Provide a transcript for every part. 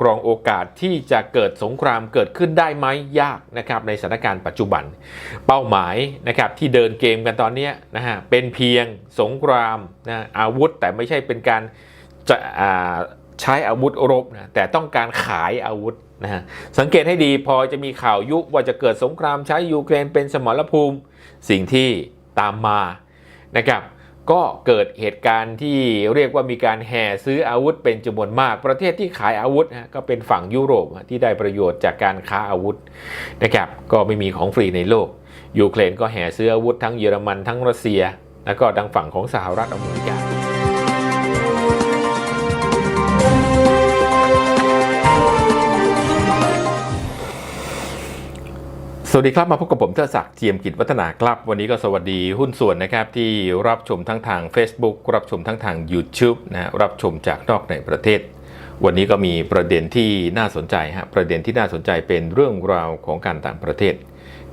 กรองโอกาสที่จะเกิดสงครามเกิดขึ้นได้ไหมยากนะครับในสถานการณ์ปัจจุบัน เป้าหมายนะครับที่เดินเกมกันตอนนี้นะฮะเป็นเพียงสงครามนะอาวุธแต่ไม่ใช่เป็นการจะใช้อาวุธรบนะแต่ต้องการขายอาวุธนะฮะสังเกตให้ดีพอจะมีข่าวยุว่าจะเกิดสงครามใช้ยูเครนเป็นสมรภูมิสิ่งที่ตามมานะครับ ก็เกิดเหตุการณ์ที่เรียกว่ามีการแห่ซื้ออาวุธเป็นจำนวนมาก ประเทศที่ขายอาวุธนะก็เป็นฝั่งยุโรปที่ได้ประโยชน์จากการค้าอาวุธนะครับก็ไม่มีของฟรีในโลกยูเครนก็แห่ซื้ออาวุธทั้งเยอรมันทั้งรัสเซีย แล้วก็ทางฝั่งของสหรัฐอเมริกา สวัสดีครับ มาพบกับผมเทอศักดิ์เจียมกิจวัฒนาครับ วันนี้ก็สวัสดีหุ้นส่วนนะครับ ที่รับชมทั้งทาง Facebook รับชมทั้งทาง YouTube นะรับชมจากนอกในประเทศ วันนี้ก็มีประเด็นที่น่าสนใจฮะประเด็นที่น่าสนใจเป็นเรื่องราวของการต่างประเทศ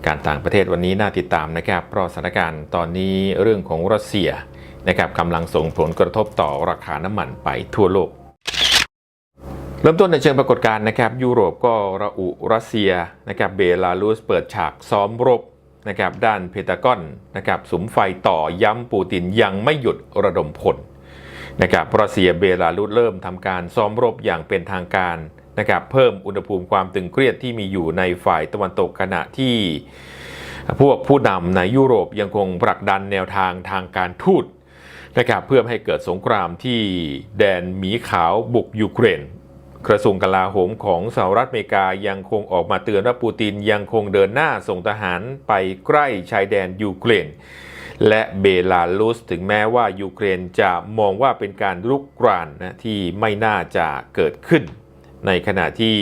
การต่างประเทศวันนี้น่าติดตามนะครับเพราะสถานการณ์ตอนนี้เรื่องของรัสเซียนะครับกำลังส่งผลกระทบต่อราคาน้ำมันไปทั่วโลก เริ่มต้นในเชิงปรากฏการณ์นะครับ ยุโรปก็ระอุรัสเซียนะครับเบลารุสเปิดฉากซ้อมรบนะครับด้านเพตากอนนะครับสุมไฟต่อย้ำปูตินยังไม่หยุดระดมพลนะครับรัสเซียเบลารุสเริ่มทำการซ้อมรบอย่างเป็นทางการนะครับเพิ่มอุณหภูมิความตึงเครียดที่มีอยู่ในฝ่ายตะวันตกขณะที่พวกผู้นำในยุโรปยังคงผลักดันแนวทางทางการทูตนะครับเพื่อให้เกิดสงครามที่แดนหมีขาวบุกยูเครน กระทรวงกลาโหมของสหรัฐอเมริกายังคงออกมาเตือนว่าปูตินยังคงเดินหน้าส่งทหารไปใกล้ชายแดนยูเครนและเบลารุสถึงแม้ว่ายูเครนจะมองว่าเป็นการรุกรานนะที่ไม่น่าจะเกิดขึ้น ในขณะที่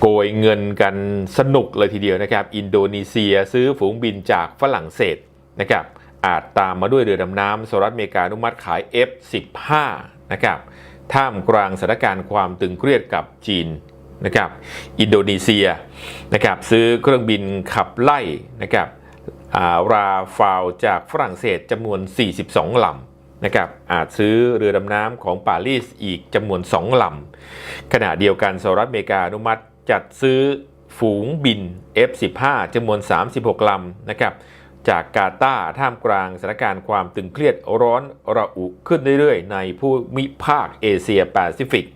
โกยเงินกันสนุกเลยทีเดียวนะครับ อินโดนีเซียซื้อฝูงบินจากฝรั่งเศสนะครับอาจตามมาด้วยเรือดำน้ำสหรัฐอเมริกาอนุมัติขาย F15 นะครับ ท่ามกลางสถานการณ์ความตึงเครียดกับจีนนะครับอินโดนีเซียนะครับซื้อเครื่องบินขับไล่นะครับราฟาวจากฝรั่งเศสจำนวน 42 ลำนะครับอาจซื้อเรือดำน้ำของปารีสอีกจำนวน 2 ลำ ขณะเดียวกันสหรัฐอเมริกาอนุมัติจัดซื้อฝูงบิน F15 จำนวน 36 ลำนะครับ จากกาตาร์ท่ามกลางสถานการณ์ความตึงเครียดร้อนระอุขึ้นเรื่อยๆ ในผู้มิภาคเอเชียแปซิฟิก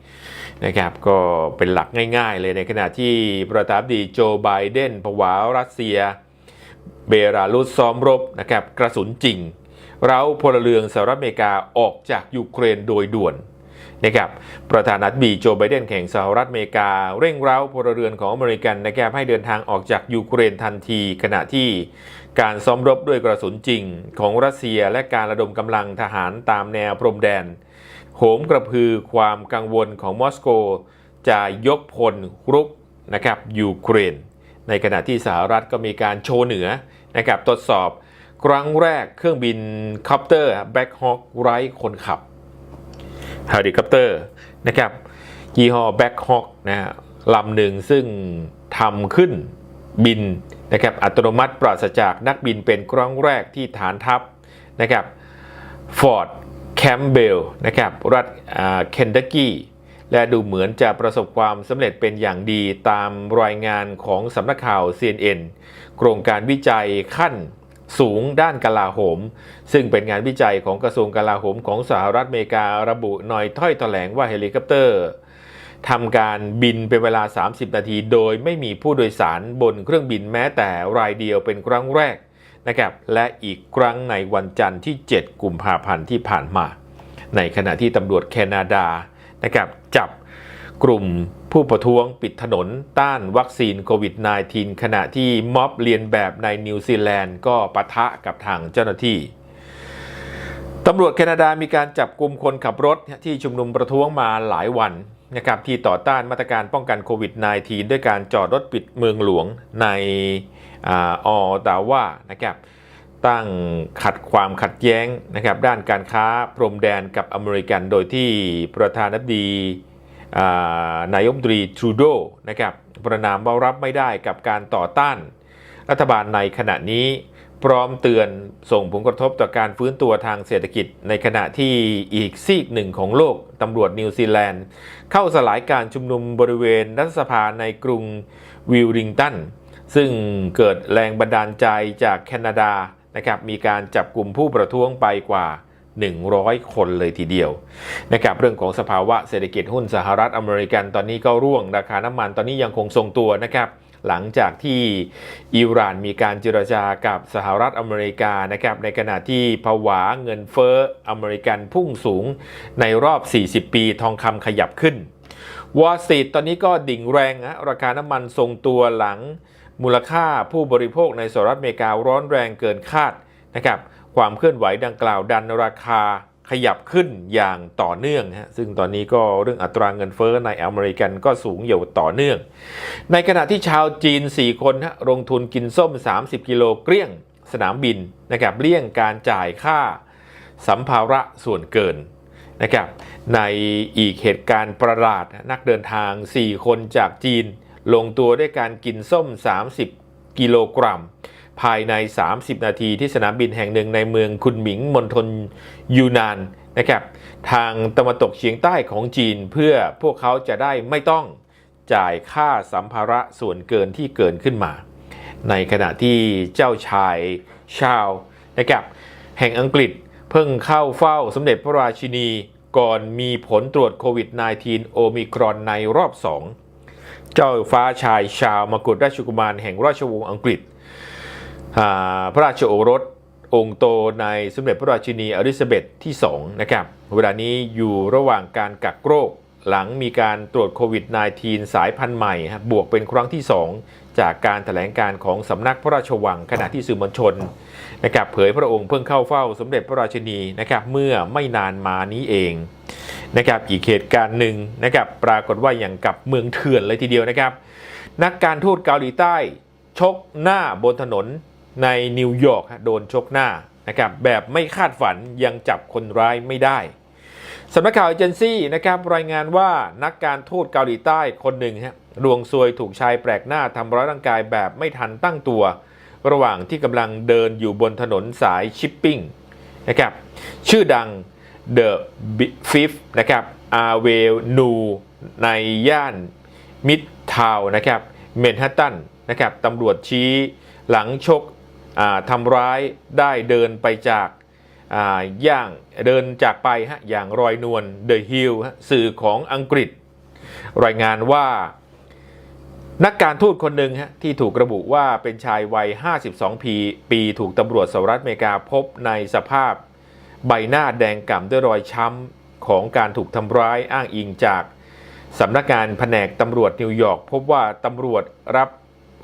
นะครับก็เป็นหลักง่ายๆ เลยในขณะที่ประธานาธิบดีโจไบเดนผวารัสเซีย เบลารุสซ้อมรบนะครับกระสุนจริง เราพลเรือนสหรัฐอเมริกาออกจากยูเครนโดยด่วน นะครับประธานาธิบดีโจไบเดนแห่งสหรัฐอเมริกา เร่งเร้าพลเรือนของอเมริกันนะครับให้เดินทางออกจากยูเครนทันที ขณะที่การซ้อมรบด้วยกระสุนจริงของรัสเซียและการระดมกำลังทหารตามแนวพรมแดน โหมกระพือความกังวลของมอสโก จะยกพลรุกนะครับยูเครน ในขณะที่สหรัฐก็มีการโชว์เหนือนะครับทดสอบ ครั้งแรกเครื่องบินคอปเตอร์แบ็คฮอคไร้คนขับ เฮลิคอปเตอร์นะครับยี่ห้อแบ็คฮอ k นะฮะลำหนึ่งซึ่งทำขึ้นบินนะครับอัตโนมัติปราศจากนักบินเป็นครั้งแรกที่ฐานทัพนะครับฟอร์ดแคมเบลนะครับรัฐเคนดักกี้และดูเหมือนจะประสบความสำเร็จเป็นอย่างดีตามรายงานของสำนักข่าว CNN โครงการวิจัยขั้น สูงด้านกลาโหม ซึ่งเป็นงานวิจัยของกระทรวงกลาโหมของสหรัฐอเมริการะบุหน่อยถ้อยแถลงว่าเฮลิคอปเตอร์ทำการบินเป็นเวลา 30 นาที โดยไม่มีผู้โดยสารบนเครื่องบินแม้แต่รายเดียวเป็นครั้งแรกนะครับและอีกครั้งในวันจันทร์ที่ 7 กุมภาพันธ์ที่ผ่านมา ในขณะที่ตำรวจแคนาดานะครับจับกลุ่ม ผู้ประท้วงปิดถนนต้านวัคซีนโควิด -19 ขณะที่ม็อบเรียนแบบในนิวซีแลนด์ก็ปะทะกับทางเจ้าหน้าที่ตำรวจแคนาดามีการจับกลุ่มคนขับรถที่ชุมนุมประท้วงมาหลายวันนะครับที่ต่อต้านมาตรการป้องกันโควิด -19 ด้วยการจอดรถปิดเมืองหลวงในออตาว่านะครับตั้งขัดความขัดแย้งนะครับด้านการค้าพรมแดนกับอเมริกันโดยที่ประธานาธิบดี นายกตรีทรูโดนะครับประนามว่ารับไม่ได้กับการต่อต้าน รัฐบาลในขณะนี้พร้อมเตือนส่งผลกระทบต่อการฟื้นตัวทางเศรษฐกิจ ในขณะที่อีกซีกหนึ่งของโลกตำรวจนิวซีแลนด์ เข้าสลายการชุมนุมบริเวณรัฐสภาในกรุงวิลลิงตัน ซึ่งเกิดแรงบันดาลใจจากแคนาดานะครับมีการจับกลุ่มผู้ประท้วงไปกว่า 100 คนเลยทีเดียวนะครับเรื่องของสภาวะเศรษฐกิจหุ้นสหรัฐอเมริกันตอนนี้ก็ร่วงราคาน้ำมันตอนนี้ยังคงทรงตัวนะครับหลังจากที่อิหร่านมีการเจรจากับสหรัฐอเมริกานะครับในขณะที่ผวาเงินเฟ้ออเมริกันพุ่งสูงในรอบ 40 ปีทองคำขยับขึ้นวอลสตรีทตอนนี้ก็ดิ่งแรงนะราคาน้ำมันทรงตัวหลังมูลค่าผู้บริโภคในสหรัฐอเมริการ้อนแรงเกินคาดนะครับ ความเคลื่อนไหวดังกล่าวดันราคาขยับขึ้นอย่างต่อเนื่องฮะซึ่งตอนนี้ก็เรื่องอัตราเงินเฟ้อในอเมริกันก็สูงอยู่ต่อเนื่อง ในขณะที่ชาวจีน 4 คนฮะลงทุนกินส้ม 30 กิโลเกลี้ยงสนามบินนะครับเลี่ยงการจ่ายค่าสัมภาระส่วนเกินนะครับในอีกเหตุการณ์ประหลาดนักเดินทาง 4 คนจากจีน ลงตัวด้วยการกินส้ม 30 กิโลกรัม ภายใน 30 นาทีที่สนามบินแห่งหนึ่งในเมืองคุนหมิงมณฑลยูนานนะครับทางตะวันตกเฉียงใต้ของจีนเพื่อพวกเขาจะได้ไม่ต้องจ่ายค่าสัมภาระส่วนเกินที่เกินขึ้นมา ในขณะที่เจ้าชายชาวนะครับแห่งอังกฤษเพิ่งเข้าเฝ้าสมเด็จพระราชินีก่อนมีผลตรวจโควิด -19 โอมิครอนในรอบสอง เจ้าฟ้าชายชาวมกุฎราชกุมารแห่งราชวงศ์อังกฤษ พระราชโอรสองค์โตในสมเด็จพระราชินีอลิซาเบธที่2นะครับเวลานี้อยู่ระหว่างการกักโรคหลังมีการตรวจโควิด -19 สายพันธุ์ใหม่ บวกเป็นครั้งที่ 2 จากการถแถลงการของสำนักพระราชวังขณะที่สื่อมวลชนนะครับเผยพระองค์เพิ่งเข้าเฝ้าสมเด็จพระราชินีนะครับเมื่อไม่นานมานี้เองนะครับอีกเหตุการณ์หนึ่งนะครับปรากฏว่าอย่างกับเมืองเถื่อนเลยทีเดียวนะครับ นักการทูตเกาหลีใต้ ชกหน้าบนถนน ในนิวยอร์กโดนชกหน้านะครับแบบไม่คาดฝันยังจับคนร้ายไม่ได้สำนักข่าวเอเจนซี่นะครับรายงานว่านักการทูตเกาหลีใต้คนหนึ่งฮะดวงซวยถูกชายแปลกหน้าทำร้ายร่างกายแบบไม่ทันตั้งตัว ระหว่างที่กำลังเดินอยู่บนถนนสายชิปปิ้งนะครับชื่อดัง The Fifth นะครับอาเวนูในย่านมิดทาวนะครับเมนฮัตตันนะครับตำรวจชี้หลังชก ทำร้ายได้เดินไปจากอย่างเดินจากไปฮะอย่างรอยนวลเดอะฮิลสื่อของอังกฤษ รายงานว่านักการทูตคนหนึ่งฮะที่ถูกระบุว่าเป็นชายวัย 52 ปี ปีถูกตำรวจสหรัฐอเมริกาพบในสภาพใบหน้าแดงก่ำด้วยรอยช้ำของการถูกทำร้ายอ้างอิงจากสำนักงานแผนกตำรวจนิวยอร์กพบว่าตำรวจรับ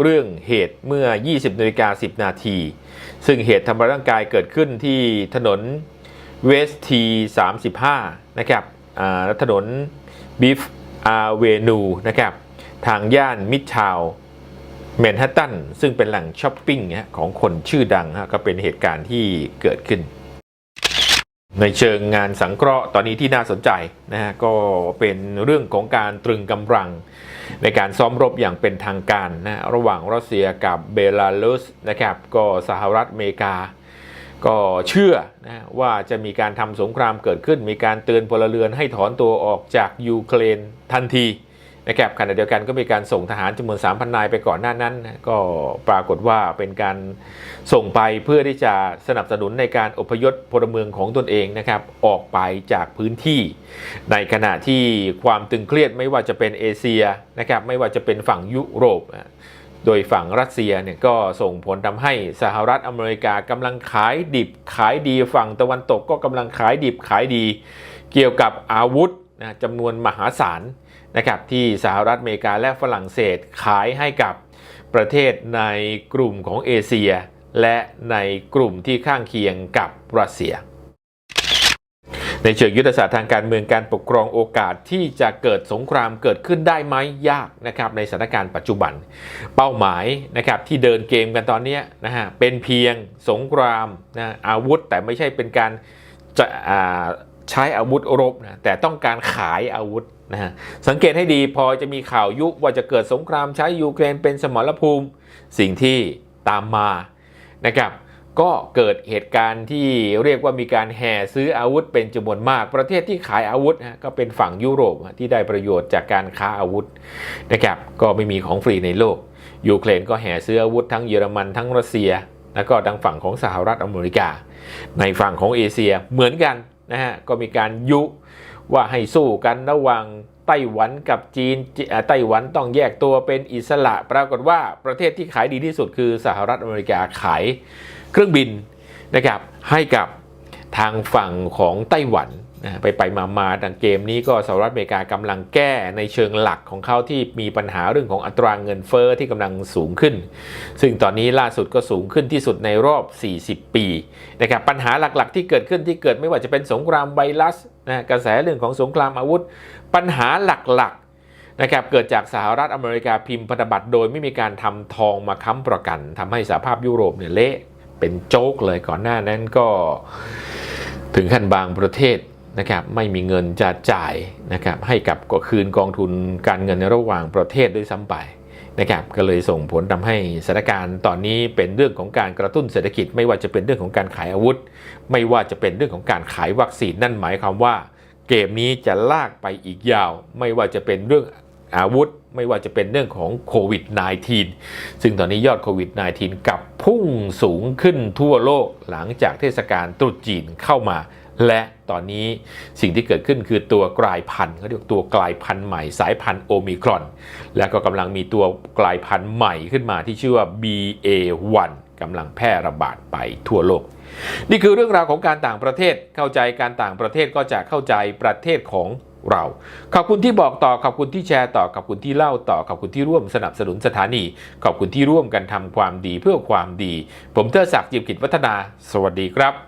เรื่องเหตุเมื่อ 20นาฬิกา10 นาที ซึ่งเหตุทำร้ายร่างกายเกิดขึ้นที่ถนนเวสที35 นะครับอ่าและถนนบิฟอาเวนูนะครับ ทางย่านมิดทาวน์แมนฮัตตัน ซึ่งเป็นแหล่งช้อปปิ้งของคนชื่อดังฮะก็เป็นเหตุการณ์ที่เกิดขึ้น ในเชิงงานสังเคราะห์ตอนนี้ที่น่าสนใจนะฮะก็เป็นเรื่องของการตรึงกำลัง ในการซ้อมรบอย่างเป็นทางการนะระหว่างรัสเซียกับเบลารุสนะครับก็สหรัฐอเมริกา ก็เชื่อนะว่าจะมีการทำสงครามเกิดขึ้น มีการเตือนพลเรือนให้ถอนตัวออกจากยูเครนทันที นะครับขณะเดียวกันก็มีการส่งทหารจำนวน 3,000 นายไปก่อนหน้านั้น ก็ปรากฏว่าเป็นการส่งไปเพื่อที่จะสนับสนุนในการอพยพพลเมืองของตนเองนะครับออกไปจากพื้นที่ ในขณะที่ความตึงเครียดไม่ว่าจะเป็นเอเชียนะครับไม่ว่าจะเป็นฝั่งยุโรปโดยฝั่งรัสเซียเนี่ยก็ส่งผลทำให้สหรัฐอเมริกากำลังขายดิบขายดีฝั่งตะวันตกก็กำลังขายดิบขายดี เกี่ยวกับอาวุธนะจำนวนมหาศาล นะครับที่สหรัฐอเมริกาและฝรั่งเศสขายให้กับประเทศในกลุ่มของเอเชีย และในกลุ่มที่ข้างเคียงกับรัสเซีย ในเชิงยุทธศาสตร์ทางการเมืองการปกครองโอกาสที่จะเกิดสงครามเกิดขึ้นได้ไหมยากนะครับในสถานการณ์ปัจจุบัน เป้าหมายนะครับที่เดินเกมกันตอนนี้นะฮะเป็นเพียงสงครามนะอาวุธแต่ไม่ใช่เป็นการจะอ่า ใช้อาวุธรบนะแต่ต้องการขายอาวุธนะฮะสังเกตให้ดีพอจะมีข่าวยุว่าจะเกิดสงครามใช้ยูเครนเป็นสมรภูมิสิ่งที่ตามมานะครับก็เกิดเหตุการณ์ที่เรียกว่ามีการแห่ซื้ออาวุธเป็นจำนวนมาก ประเทศที่ขายอาวุธนะก็เป็นฝั่งยุโรปที่ได้ประโยชน์จากการค้าอาวุธนะครับก็ไม่มีของฟรีในโลก ยูเครนก็แห่ซื้ออาวุธทั้งเยอรมันทั้งรัสเซีย แล้วก็ทางฝั่งของสหรัฐอเมริกา ในฝั่งของเอเชียเหมือนกัน นะฮะก็มีการยุว่าให้สู้กันระหว่างไต้หวันกับจีนไต้หวันต้องแยกตัวเป็นอิสระ ปรากฏว่าประเทศที่ขายดีที่สุดคือสหรัฐอเมริกาขายเครื่องบินนะครับให้กับทางฝั่งของไต้หวัน ไปไปมามาดังเกมนี้ก็สหรัฐอเมริกากำลังแก้ในเชิงหลักของเขาที่มีปัญหาเรื่องของอัตราเงินเฟอ้อที่กำลังสูงขึ้น ซึ่งตอนนี้ล่าสุดก็สูงขึ้นที่สุดในรอบ 40 ปีนะครับปัญหาหลักๆ ที่เกิดขึ้นที่เกิดไม่ว่าจะเป็นสงครามไวรัสนะกระแสเรื่องของสงครามอาวุธ ปัญหาหลักๆนะครับเกิดจากสหรัฐอเมริกาพิมพ์พันธบัตรโดยไม่มีการทำทองมาค้ำประกัน ทำให้สหภาพยุโรปเนี่ยเละเป็นโจ๊กเลยก่อนหน้านั้นก็ ถึงขั้นบางประเทศ นะครับไม่มีเงินจะจ่ายนะครับให้กับก็คืนกองทุนการเงินในระหว่างประเทศด้วยซ้ำไปนะครับก็เลยส่งผลทำให้สถานการณ์ตอนนี้เป็นเรื่องของการกระตุ้นเศรษฐกิจ ไม่ว่าจะเป็นเรื่องของการขายอาวุธ ไม่ว่าจะเป็นเรื่องของการขายวัคซีนนั่นหมายความว่า เกมนี้จะลากไปอีกยาว ไม่ว่าจะเป็นเรื่องอาวุธ ไม่ว่าจะเป็นเรื่องของโควิด -19 ซึ่งตอนนี้ยอดโควิด -19 กลับพุ่งสูงขึ้นทั่วโลกหลังจากเทศกาลตรุษจีนเข้ามา และตอนนี้สิ่งที่เกิดขึ้นคือตัวกลายพันธุ์เขาเรียกตัวกลายพันธุ์ใหม่สายพันธุ์โอมิครอน แล้วก็กำลังมีตัวกลายพันธุ์ใหม่ขึ้นมาที่ชื่อว่า BA1 กำลังแพร่ระบาดไปทั่วโลก นี่คือเรื่องราวของการต่างประเทศเข้าใจการต่างประเทศก็จะเข้าใจประเทศของเราขอบคุณที่บอกต่อขอบคุณที่แชร์ต่อขอบคุณที่เล่าต่อขอบคุณที่ร่วมสนับสนุนสถานี ขอบคุณที่ร่วมกันทำความดีเพื่อความดี ผมเทอศักดิ์จิมกิจวัฒนา สวัสดีครับ